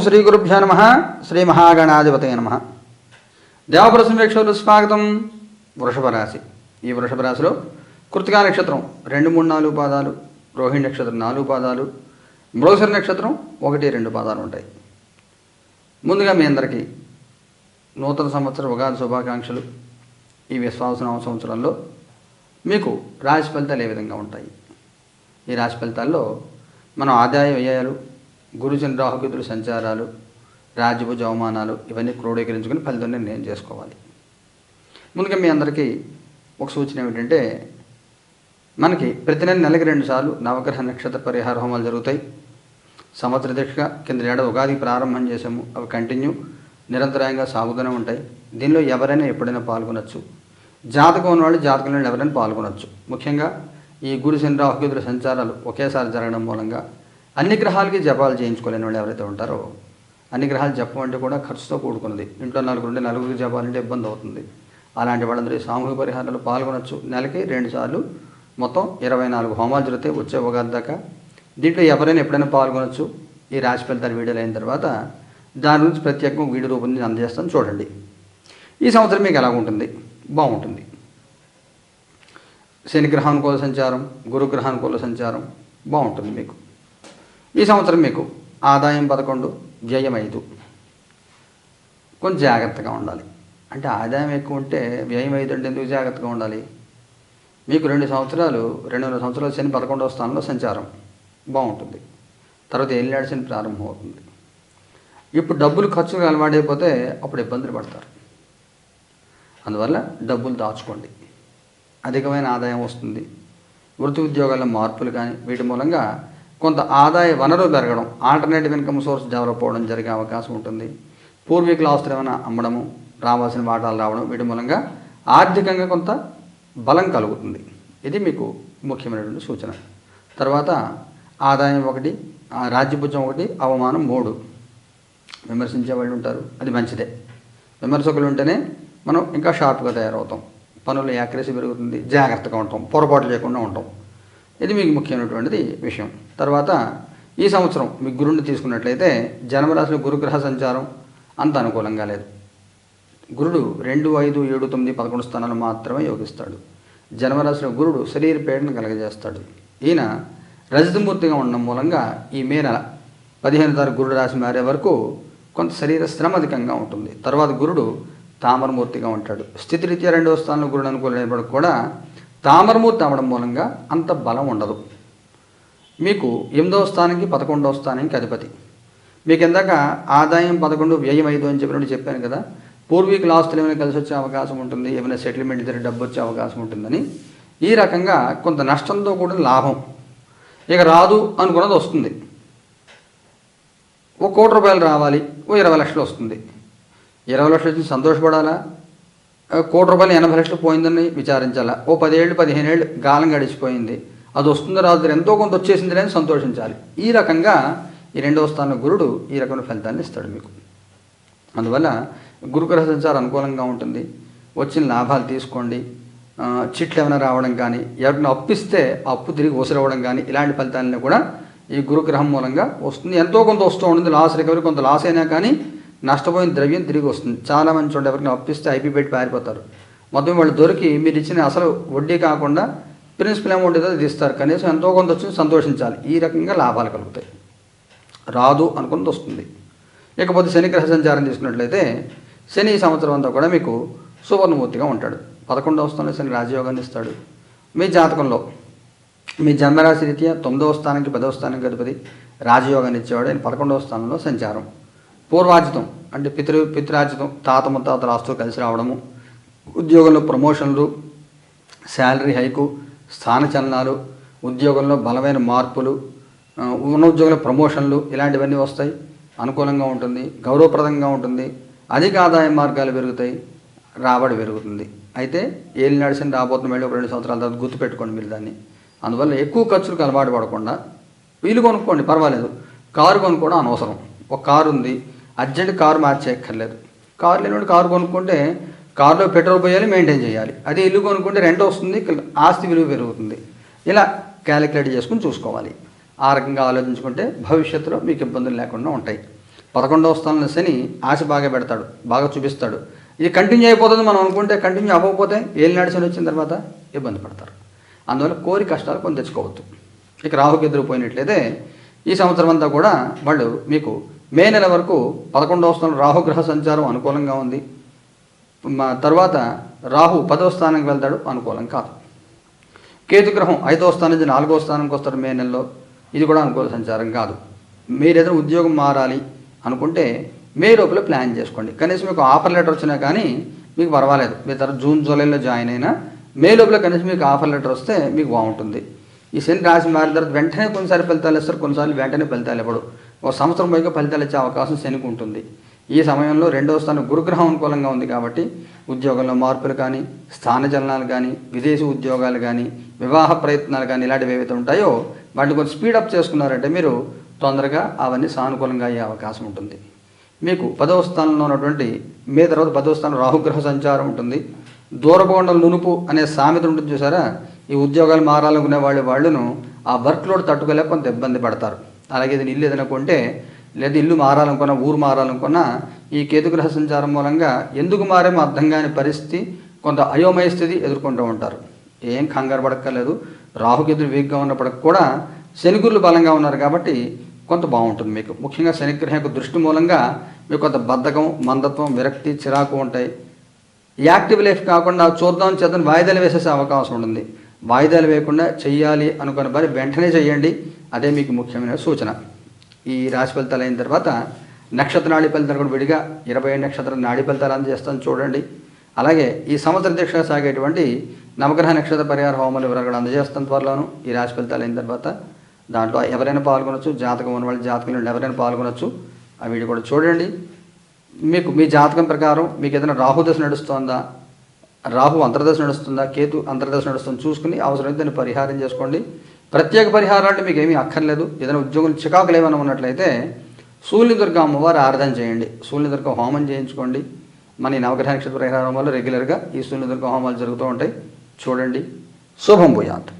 శ్రీ గురుభ్యో నమ. శ్రీ మహాగణాధిపతయ నమ. దేవపుర వీక్షకులు స్వాగతం. వృషభ రాశి. ఈ వృషభ రాశిలో కృతికా నక్షత్రం రెండు మూడు నాలుగు పాదాలు రోహిణి నక్షత్రం నాలుగు పాదాలు మృగశిర నక్షత్రం ఒకటి రెండు పాదాలు ఉంటాయి. ముందుగా మీ అందరికీ నూతన సంవత్సర ఉగాది శుభాకాంక్షలు. ఈ విశ్వాసనామ సంవత్సరంలో మీకు రాశి ఫలితాలు ఏ విధంగా ఉంటాయి? ఈ రాశి ఫలితాల్లో మనం ఆదాయ వ్యయాలు గురుజన రాహుకేతుల సంచారాలు రాజభుజ అవమానాలు ఇవన్నీ క్రోడీకరించుకుని ఫలితం నిర్ణయం చేసుకోవాలి. ముందుగా మీ అందరికీ ఒక సూచన ఏమిటంటే మనకి ప్రతి నెల నెలకి రెండు సార్లు నవగ్రహ నక్షత్ర పరిహార హోమాలు జరుగుతాయి. సంవత్సర దీక్షగా కింద ఏడాది ఉగాది ప్రారంభం చేసాము అవి కంటిన్యూ నిరంతరాయంగా సాగుతూనే ఉంటాయి. దీనిలో ఎవరైనా ఎప్పుడైనా పాల్గొనొచ్చు. జాతకం ఉన్నవాళ్ళు జాతకంలో ఎవరైనా పాల్గొనొచ్చు. ముఖ్యంగా ఈ గురు శని రాహుగతుల సంచారాలు ఒకేసారి జరగడం మూలంగా అన్ని గ్రహాలకి జపాలు చేయించుకోలేని వాళ్ళు ఎవరైతే ఉంటారో అన్ని గ్రహాలు జపం అంటే కూడా ఖర్చుతో కూడుకున్నది. ఇంట్లో నలుగురు ఉంటే నలుగురికి జపాలంటే ఇబ్బంది అవుతుంది. అలాంటి వాళ్ళందరూ సామూహిక పరిహారాలు పాల్గొనొచ్చు. నెలకి రెండు సార్లు మొత్తం ఇరవై నాలుగు హోమాలు జరిగితే వచ్చే ఉగాది దాకా దీంట్లో ఎవరైనా ఎప్పుడైనా పాల్గొనొచ్చు. ఈ రాశి ఫలితాలు వీడియోలు అయిన తర్వాత దాని గురించి ప్రత్యేకంగా వీడియో రూపొందించి అందజేస్తాను. చూడండి. ఈ సంవత్సరం మీకు ఎలా ఉంటుంది? బాగుంటుంది. శనిగ్రహానుకూల సంచారం గురుగ్రహానుకూల సంచారం బాగుంటుంది మీకు. ఈ సంవత్సరం మీకు ఆదాయం పదకొండు వ్యయం ఐదు. కొంచెం జాగ్రత్తగా ఉండాలి. అంటే ఆదాయం ఎక్కువ ఉంటే వ్యయం ఐదు అంటే ఎందుకు జాగ్రత్తగా ఉండాలి? మీకు రెండు సంవత్సరాలు రెండున్నర సంవత్సరాలు శని పదకొండవ స్థానంలో సంచారం. బాగుంటుంది. తర్వాత ఏళ్ళాడు శని ప్రారంభం అవుతుంది. ఇప్పుడు డబ్బులు ఖర్చుగా అలవాడైపోతే అప్పుడు ఇబ్బందులు పడతారు. అందువల్ల డబ్బులు దాచుకోండి. అధికమైన ఆదాయం వస్తుంది. వృత్తి ఉద్యోగాల మార్పులు కానీ వీటి మూలంగా కొంత ఆదాయ వనరు పెరగడం ఆల్టర్నేటివ్ ఇన్కమ్ సోర్స్ డెవలప్ అవ్వడం జరిగే అవకాశం ఉంటుంది. పూర్వీకుల ఆస్తులు ఏమైనా అమ్మడము రావాల్సిన వాటాలు రావడం వీటి మూలంగా ఆర్థికంగా కొంత బలం కలుగుతుంది. ఇది మీకు ముఖ్యమైనటువంటి సూచన. తర్వాత ఆదాయం ఒకటి ఆ రాజ్యభుజం ఒకటి అవమానం మూడు. విమర్శించే వాళ్ళు ఉంటారు అది మంచిదే. విమర్శకులు ఉంటేనే మనం ఇంకా షార్ప్గా తయారవుతాం. పనుల యాక్రసీ పెరుగుతుంది జాగ్రత్తగా ఉంటాం పొరపాటు చేయకుండా ఉంటాం. ఇది మీకు ముఖ్యమైనటువంటిది విషయం. తర్వాత ఈ సంవత్సరం మీ గురుని తీసుకున్నట్లయితే జన్మరాశిలో గురుగ్రహ సంచారం అంత అనుకూలంగా లేదు. గురుడు రెండు ఐదు ఏడు తొమ్మిది పదకొండు స్థానాలు మాత్రమే యోగిస్తాడు. జన్మరాశిలో గురుడు శరీర పీడను కలగజేస్తాడు. ఈయన రజతమూర్తిగా ఉండడం మూలంగా ఈ మే నెల పదిహేను తారీఖు గురుడు రాశి మారే వరకు కొంత శరీర శ్రమ అధికంగా ఉంటుంది. తర్వాత గురుడు తామరమూర్తిగా ఉంటాడు. స్థితిరీత్యా రెండవ స్థానంలో గురుడు అనుకూలమైనప్పుడు కూడా తామరమూర్తి అవడం మూలంగా అంత బలం ఉండదు. మీకు ఎనిమిదవ స్థానానికి పదకొండవ స్థానానికి అధిపతి. మీకు ఇందాక ఆదాయం పదకొండు వ్యయం ఐదు అని చెప్పినట్టు చెప్పాను కదా పూర్వీకుల ఆస్తులు ఏమైనా కలిసి వచ్చే అవకాశం ఉంటుంది ఏమైనా సెటిల్మెంట్ దగ్గర డబ్బు వచ్చే అవకాశం ఉంటుందని. ఈ రకంగా కొంత నష్టంతో కూడిన లాభం. ఇక రాదు అనుకున్నది వస్తుంది. ఒక కోటి రూపాయలు రావాలి ఓ ఇరవై లక్షలు వస్తుంది. ఇరవై లక్షలు వచ్చి సంతోషపడాలా? కోటి రూపాయలు ఎనభై లక్షలు పోయిందని విచారించాలా. ఓ పదేళ్ళు పదిహేను ఏళ్ళు గాలం గడిచిపోయింది. అది వస్తుంది రాదు ఎంతో కొంత వచ్చేసింది లేని సంతోషించాలి. ఈ రకంగా ఈ రెండవ స్థాన గురుడు ఈ రకమైన ఫలితాన్ని ఇస్తాడు మీకు. అందువల్ల గురుగ్రహ సంచారం అనుకూలంగా ఉంటుంది. వచ్చిన లాభాలు తీసుకోండి. చిట్లు ఏమైనా రావడం కానీ ఎవరిని అప్పిస్తే అప్పు తిరిగి వసరవడం కానీ ఇలాంటి ఫలితాలను కూడా ఈ గురుగ్రహం మూలంగా వస్తుంది. ఎంతో కొంత వస్తూ ఉంటుంది. లాస్ రికవరీ కొంత లాస్ అయినా కానీ నష్టపోయిన ద్రవ్యం తిరిగి వస్తుంది. చాలా మంది చూడండి ఎవరిని అప్పిస్తే ఐపీ పెట్టి పారిపోతారు. మొత్తం వాళ్ళు దొరికి మీరు ఇచ్చిన అసలు వడ్డీ కాకుండా ప్రిన్సిపల్ అమౌంట్ ఏదో తీస్తారు. కనీసం ఎంతో కొంత వచ్చి సంతోషించాలి. ఈ రకంగా లాభాలు కలుగుతాయి. రాదు అనుకున్నది వస్తుంది. ఇకపోతే శని గ్రహ సంచారం తీసుకున్నట్లయితే శని సంవత్సరం అంతా కూడా మీకు సువర్ణమూర్తిగా ఉంటాడు. పదకొండవ స్థానంలో శని రాజయోగాన్ని ఇస్తాడు. మీ జాతకంలో మీ జన్మరాశి రీత్యా తొమ్మిదవ స్థానానికి పదవ స్థానానికి అధిపతి రాజయోగాన్ని ఇచ్చేవాడు. ఆయన పదకొండవ స్థానంలో సంచారం. పూర్వాజితం అంటే పితృ పితృరాజితం తాత ముత్తాత ఆస్తులు కలిసి రావడము ఉద్యోగంలో ప్రమోషన్లు శాలరీ హైకు స్థానచలనాలు ఉద్యోగంలో బలమైన మార్పులు ఆ, ఉన్న ప్రమోషన్లు ఇలాంటివన్నీ వస్తాయి. అనుకూలంగా ఉంటుంది గౌరవప్రదంగా ఉంటుంది అధిక ఆదాయ మార్గాలు పెరుగుతాయి రాబడి పెరుగుతుంది. అయితే ఏళ్ళు నడిచిన రాబోతున్న మళ్ళీ ఒక రెండు సంవత్సరాల తర్వాత గుర్తుపెట్టుకోండి మీరు దాన్ని. అందువల్ల ఎక్కువ ఖర్చులకు అలవాటు పడకుండా వీలు కొనుక్కోండి పర్వాలేదు. కారు కొనుక్కోవడం అనవసరం. ఒక కారు ఉంది అర్జెంట్ కారు మార్చేయక్కర్లేదు. కారు లేనివాడు కారు కొనుక్కుంటే కారులో పెట్రోల్ పోయాలి మెయింటైన్ చేయాలి. అదే ఇల్లు కొనుక్కుంటే రెంట్ వస్తుంది ఆస్తి విలువ పెరుగుతుంది. ఇలా క్యాలిక్యులేట్ చేసుకుని చూసుకోవాలి. ఆ రకంగా ఆలోచించుకుంటే భవిష్యత్తులో మీకు ఇబ్బందులు లేకుండా ఉంటాయి. పదకొండవ స్థానంలో శని ఆశ బాగా పెడతాడు బాగా చూపిస్తాడు. ఇది కంటిన్యూ అయిపోతుంది మనం అనుకుంటే కంటిన్యూ అవ్వకపోతే ఏళ్ళు నడిచని వచ్చిన తర్వాత ఇబ్బంది పడతారు. అందువల్ల కోరి కష్టాలు కొన్ని తెచ్చుకోవద్దు. ఇక రాహుకి ఎదురుపోయినట్లయితే ఈ సంవత్సరం అంతా కూడా వాళ్ళు మీకు మే నెల వరకు పదకొండవ స్థానం రాహుగ్రహ సంచారం అనుకూలంగా ఉంది. తర్వాత రాహు పదవ స్థానానికి వెళ్తాడు అనుకూలం కాదు. కేతుగ్రహం ఐదవ స్థానం నుంచి నాలుగవ స్థానంకి వస్తారు మే నెలలో. ఇది కూడా అనుకూల సంచారం కాదు. మీరు ఏదైనా ఉద్యోగం మారాలి అనుకుంటే మే లోపల ప్లాన్ చేసుకోండి. కనీసం మీకు ఆఫర్ లెటర్ వచ్చినా కానీ మీకు పర్వాలేదు. మీ తర్వాత జూన్ జూలైలో జాయిన్ అయినా మే లోపల కనీసం మీకు ఆఫర్ లెటర్ వస్తే మీకు బాగుంటుంది. ఈ శని రాశి మారిన తర్వాత వెంటనే కొన్నిసార్లు ఫలితాలు ఇస్తారు కొన్నిసార్లు వెంటనే ఫలితాలు ఇవ్వడు. ఒక సంవత్సరం పైగా ఫలితాలు ఇచ్చే అవకాశం శనికి ఉంటుంది. ఈ సమయంలో రెండవ స్థానం గురుగ్రహం అనుకూలంగా ఉంది కాబట్టి ఉద్యోగంలో మార్పులు కానీ స్థానచలనాలు కానీ విదేశీ ఉద్యోగాలు కానీ వివాహ ప్రయత్నాలు కానీ ఇలాంటివి ఏవైతే ఉంటాయో వాటిని కొంచెం స్పీడప్ చేసుకున్నారంటే మీరు తొందరగా అవన్నీ సానుకూలంగా అయ్యే అవకాశం ఉంటుంది. మీకు పదవ స్థానంలో ఉన్నటువంటి మే తర్వాత పదవ స్థానం రాహుగ్రహ సంచారం ఉంటుంది. దూరకోండల నునుపు అనే సామెత ఉంటుంది చూసారా? ఈ ఉద్యోగాలు మారాలనుకునే వాళ్ళు వాళ్ళను ఆ వర్క్లోడ్ తట్టుకోలేక కొంత ఇబ్బంది పడతారు. అలాగే ఏదైనా ఇల్లు ఏదైనా కొంటే లేదా ఇల్లు మారాలనుకున్నా ఊరు మారాలనుకున్నా ఈ కేతుగ్రహ సంచారం మూలంగా ఎందుకు మారేమో అర్థం కాని పరిస్థితి కొంత అయోమయ స్థితి ఎదుర్కొంటూ ఉంటారు. ఏం కంగారు పడక్కర్లేదు. రాహుకేతులు వీక్గా ఉన్నప్పటికి కూడా శనిగురులు బలంగా ఉన్నారు కాబట్టి కొంత బాగుంటుంది మీకు. ముఖ్యంగా శనిగ్రహం యొక్క దృష్టి మూలంగా మీకు కొంత బద్ధకం మందత్వం విరక్తి చిరాకు ఉంటాయి. యాక్టివ్ లైఫ్ కాకుండా చూద్దాం చేద్దాం వాయిదాలు వేసేసే అవకాశం ఉంటుంది. వాయిదాలు వేయకుండా చెయ్యాలి అనుకున్న వారి వెంటనే చేయండి అదే మీకు ముఖ్యమైన సూచన. ఈ రాశి ఫలితాలు అయిన తర్వాత నక్షత్ర నాడి ఫలితాలు కూడా విడిగా ఇరవై ఏడు నక్షత్ర నాడి ఫలితాలు అందజేస్తాను చూడండి. అలాగే ఈ సంవత్సర దీక్ష సాగేటువంటి నవగ్రహ నక్షత్ర పరిహార హోమాలు వివరాలు కూడా అందజేస్తాను త్వరలోను. ఈ రాశి ఫలితాలు అయిన తర్వాత దాంట్లో ఎవరైనా పాల్గొనొచ్చు. జాతకం ఉన్న వాళ్ళు జాతకంలో ఎవరైనా పాల్గొనొచ్చు. ఆ వీడియో కూడా చూడండి. మీకు మీ జాతకం ప్రకారం మీకు ఏదైనా రాహుదశ నడుస్తోందా? రాహు అంతర్దశ నడుస్తుందా కేతు అంతర్దశ నడుస్తుంది చూసుకుని అవసరమైతే దాన్ని పరిహారం చేసుకోండి. ప్రత్యేక పరిహారాలు మీకు ఏమీ అక్కర్లేదు. ఏదైనా ఉద్యోగం చికాకులు ఏమైనా ఉన్నట్లయితే సూర్యుని దుర్గ అమ్మవారు ఆరాధన చేయండి. సూర్యుని దుర్గ హోమం చేయించుకోండి. మన ఈ నవగ్రహ నక్షత్ర పరిహారం వల్ల రెగ్యులర్గా ఈ సూర్యుని దుర్గ హోమాలు జరుగుతూ ఉంటాయి. చూడండి. శుభం భూయాత్.